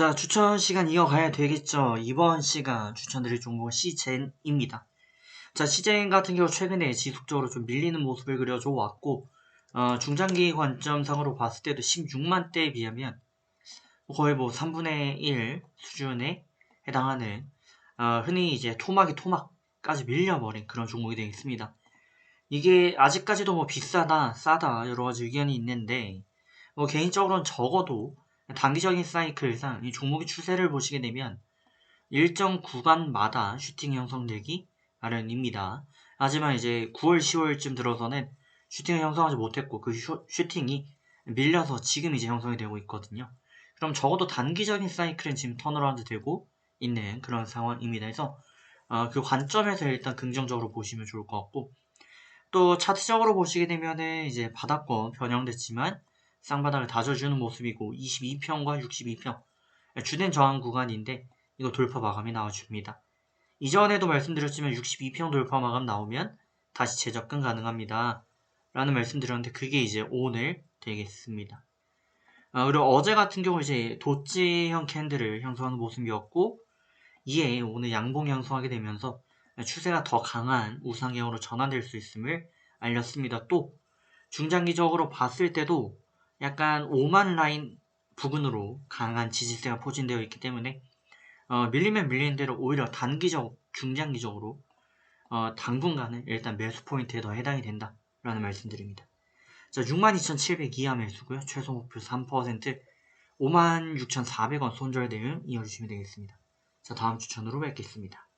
자, 추천 시간 이어가야 되겠죠. 이번 시간 추천드릴 종목은 시젠입니다. 자, 시젠 같은 경우 최근에 지속적으로 좀 밀리는 모습을 그려줘 왔고, 어, 중장기 관점상으로 봤을 때도 16만 대에 비하면 거의 뭐 3분의 1 수준에 해당하는, 어, 흔히 이제 토막이 토막까지 밀려버린 그런 종목이 되겠습니다. 이게 아직까지도 뭐 비싸다, 싸다, 여러 가지 의견이 있는데, 뭐 개인적으로는 적어도 단기적인 사이클상 이 종목의 추세를 보시게 되면 일정 구간마다 슈팅이 형성되기 마련입니다. 하지만 이제 9월, 10월쯤 들어서는 슈팅을 형성하지 못했고 그 슈, 슈팅이 밀려서 지금 이제 형성이 되고 있거든요. 그럼 적어도 단기적인 사이클은 지금 턴어라운드 되고 있는 그런 상황입니다. 그래서 어, 그 관점에서 일단 긍정적으로 보시면 좋을 것 같고 또 차트적으로 보시게 되면은 이제 바닥권 변형됐지만 쌍바닥을 다져주는 모습이고 22평과 62평 주된 저항 구간인데 이거 돌파 마감이 나와줍니다. 이전에도 말씀드렸지만 62평 돌파 마감 나오면 다시 재접근 가능합니다. 라는 말씀드렸는데 그게 이제 오늘 되겠습니다. 아, 그리고 어제 같은 경우 이제 도지형 캔들을 형성하는 모습이었고 이에 오늘 양봉 형성하게 되면서 추세가 더 강한 우상향으로 전환될 수 있음을 알렸습니다. 또 중장기적으로 봤을 때도 약간 5만 라인 부근으로 강한 지지세가 포진되어 있기 때문에 어, 밀리면 밀리는 대로 오히려 단기적, 중장기적으로 어, 당분간은 일단 매수 포인트에 더 해당이 된다라는 말씀드립니다. 자, 62,700 이하 매수고요. 최소 목표 3%, 56,400원 손절 대응 이어주시면 되겠습니다. 자, 다음 추천으로 뵙겠습니다.